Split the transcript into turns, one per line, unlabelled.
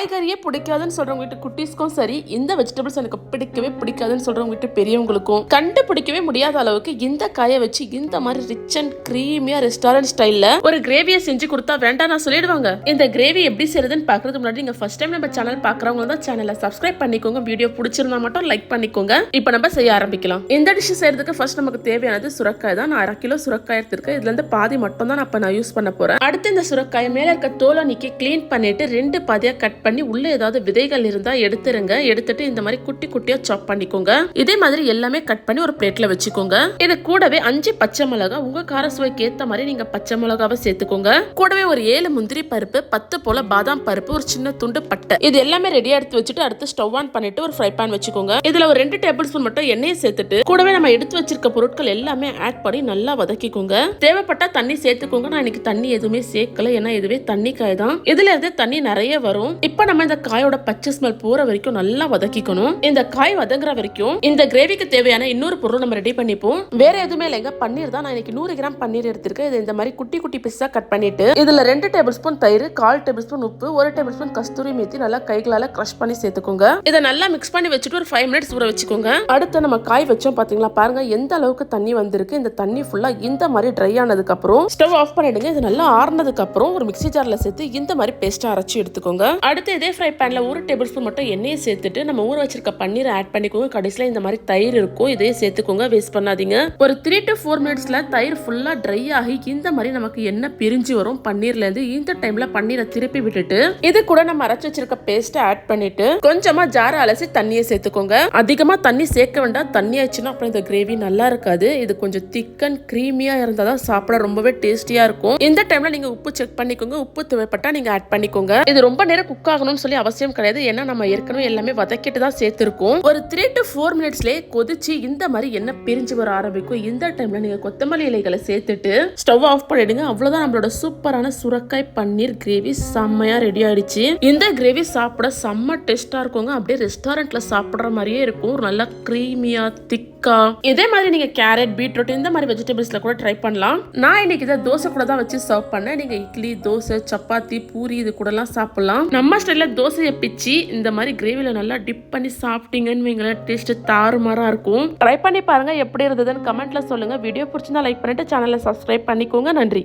காய்கறியே பிடிக்காதுன்னு சொல்றவங்க வீட்டு குட்டீஸ்க்கும் சரி இந்த வெஜிடபிள்ஸ் எனக்கு பிடிக்கவே பிடிக்காதுன்னு சொல்றவங்க வீட்டு பெரியவங்களுக்கும் கண்டுபிடிக்கவே முடியாத அளவுக்கு இந்த காயை வச்சு இந்த மாதிரி ரிச் அண்ட் கிரீமியா ரெஸ்டாரண்ட் ஸ்டைல்ல ஒரு கிரேவியை செஞ்சு கொடுத்தா வேண்டாம் நான் சொல்லிடுவாங்க. இந்த கிரேவி எப்படி செய்யறதுன்னு பாக்குறதுக்கு முன்னாடி நீங்க ஃபர்ஸ்ட் டைம் நம்ம சேனல் பாக்குறவங்க தான் சேனலை சப்ஸ்கிரைப் பண்ணிக்கோங்க. வீடியோ பிடிச்சிருந்தா மட்டும் லைக் பண்ணிக்கோங்க. இப்போ நம்ம செய்ய ஆரம்பிக்கலாம். இந்த டிஷ் செய்யறதுக்கு ஃபர்ஸ்ட் நமக்கு தேவையானது சுரக்காய் தான். நான் அரை கிலோ சுரக்காய் எடுத்திருக்கேன். இதுல இருந்து பாதி மட்டும் தான் நான் யூஸ் பண்ண போறேன். அடுத்து இந்த சுரக்காய் மேல இருக்க தோலை நீக்கி க்ளீன் பண்ணிட்டு ரெண்டு பாதியா கட் பண்ணி உள்ள ஏதாவது விதைகள் இருந்தா எடுத்துருங்க. எடுத்துட்டு இந்த மாதிரி குட்டி குட்டியா சாப் பண்ணிக்கோங்க. இதே மாதிரி எல்லாமே கட் பண்ணி ஒரு பிளேட்ல வச்சுக்கோங்க. இது கூடவே அஞ்சு பச்சை மிளகா உங்க கார சுவைக்கு ஏத்த மாதிரி நீங்க பச்சை மிளகாவை சேர்த்துக்கோங்க. கூடவே ஒரு ஏழு முந்திரி பருப்பு பத்து போல பாதாம் பருப்பு ஒரு சின்ன துண்டு பட்டை. இது எல்லாமே ரெடியா எடுத்து வச்சுட்டு அடுத்து ஸ்டவ் ஆன் பண்ணிட்டு ஒரு ஃப்ரை பேன் வச்சுக்கோங்க. இதுல ஒரு ரெண்டு டேபிள் ஸ்பூன் மட்டும் எண்ணெயை சேர்த்துட்டு கூடவே நம்ம எடுத்து வச்சிருக்க பொருட்கள் எல்லாமே ஆட் பண்ணி நல்லா வதக்கிக்கோங்க. தேவைப்பட்டா தண்ணி சேர்த்துக்கோங்க. நான் இன்னைக்கு தண்ணி எதுவுமே சேர்க்கல. ஏன்னா இதுவே தண்ணி காய் தான். இதுல இருந்து தண்ணி நிறைய வரும். இப்ப நம்ம இந்த காயோட பச்சை ஸ்மெல் போற வரைக்கும் நல்லா வதக்கிக்கணும். இந்த காய் வதங்குற வரைக்கும் இந்த கிரேவிக்கு தேவையான இன்னொரு பொருள் நம்ம ரெடி பண்ணிப்போம். வேற எதுவுமே இல்லைங்க பன்னீர் தான் நான் இன்னைக்கு நூறு கிராம் பன்னீர் எடுத்திருக்கேன். இது இந்த மாதிரி குட்டி குட்டி பீஸா கட் பண்ணிட்டு இதுல ரெண்டு டேபிள் ஸ்பூன் தயிர் கால் டேபிள் ஸ்பூன் உப்பு ஒரு டேபிள் ஸ்பூன் கஸ்தூரி மேத்தி நல்லா கைகளால கிரஷ் பண்ணி சேர்த்துக்கோங்க. இதை நல்லா மிக்ஸ் பண்ணி வச்சுட்டு ஒரு ஃபைவ் மினிட்ஸ் ஊற வச்சுக்கோங்க. அடுத்து நம்ம காய் வச்சோம் பாத்தீங்களா? பாருங்க எந்த அளவுக்கு தண்ணி வந்திருக்கு. இந்த தண்ணி ஃபுல்லா இந்த மாதிரி ட்ரை ஆனதுக்கு அப்புறம் ஸ்டவ் ஆஃப் பண்ணிடுங்க. இது நல்லா ஆறுனதுக்கு அப்புறம் ஒரு மிக்ஸி ஜார்ல சேர்த்து இந்த மாதிரி பேஸ்டா அரைச்சு எடுத்துக்கோங்க. அடுத்து அடுத்து இதே ஃப்ரை பேனில் ஒரு டேபிள் ஸ்பூன் மட்டும் எண்ணெயை சேர்த்துட்டு நம்ம ஊற வச்சிருக்க பன்னீரை ஆட் பண்ணிக்கோங்க. கடைசியில் இந்த மாதிரி தயிர் இருக்கும். இதையே சேர்த்துக்கோங்க. வேஸ்ட் பண்ணாதீங்க. ஒரு த்ரீ டு ஃபோர் மினிட்ஸில் தயிர் ஃபுல்லாக ட்ரை ஆகி இந்த மாதிரி நமக்கு எண்ணெய் பிரிஞ்சு வரும். பன்னீர்லேருந்து இந்த டைமில் பன்னீரை திருப்பி விட்டுட்டு இது கூட நம்ம அரைச்சி வச்சிருக்க பேஸ்ட்டை ஆட் பண்ணிட்டு கொஞ்சமா ஜார அலசி தண்ணியை சேர்த்துக்கோங்க. அதிகமாக தண்ணி சேர்க்க வேண்டாம். தண்ணி ஆச்சுன்னா அப்புறம் இந்த கிரேவி நல்லா இருக்காது. இது கொஞ்சம் திக் அண்ட் க்ரீமியாக இருந்தால் தான் சாப்பிட ரொம்பவே டேஸ்டியாக இருக்கும். இந்த டைமில் நீங்கள் உப்பு செக் பண்ணிக்கோங்க. உப்பு தேவைப்பட்டால் நீங்கள் ஆட் பண்ணிக்கோங்க. இது ரொம்ப நேரம் குக் ஆகணும்னு சொல்லி அவசியம் கிடையாது. ஏன்னா நம்ம ஏற்கனவே எல்லாமே வதக்கிட்டு தான் சேர்த்துருக்கோம். ஒரு த்ரீ டு ஃபோர் மினிட்ஸ்லயே கொதிச்சு இந்த மாதிரி என்ன பிரிஞ்சு வர ஆரம்பிக்கும். இந்த டைம்ல நீங்க கொத்தமல்லி இலைகளை சேர்த்துட்டு ஸ்டவ் ஆஃப் பண்ணிடுங்க. அவ்வளவுதான் நம்மளோட சூப்பரான சுரக்காய் பன்னீர் கிரேவி செம்மையா ரெடி ஆயிடுச்சு. இந்த கிரேவி சாப்பிட செம்ம டேஸ்டா இருக்குங்க. அப்படியே ரெஸ்டாரண்ட்ல சாப்பிடுற மாதிரியே இருக்கும். நல்லா க்ரீமியா திக்கா இதே மாதிரி நீங்க கேரட் பீட்ரூட் இந்த மாதிரி வெஜிடபிள்ஸ்ல கூட ட்ரை பண்ணலாம். நான் இன்னைக்கு இதை தோசை கூட தான் வச்சு சர்வ் பண்ணேன். நீங்க இட்லி தோசை சப்பாத்தி பூரி இது கூடலாம் சாப்பிடலாம். நம்ம ஸ்டைல தோசையை பிச்சு இந்த மாதிரி கிரேவில நல்லா டிப் பண்ணி சாப்பிட்டீங்கன்னு வைங்களேன். டேஸ்ட் தாறுமாறா இருக்கும். ட்ரை பண்ணி பாருங்க எப்படி இருந்ததுன்னு கமெண்ட்ல சொல்லுங்க. வீடியோ பிடிச்சிருந்தா லைக் பண்ணிட்டு சேனலை சப்ஸ்கிரைப் பண்ணிக்கோங்க. நன்றி.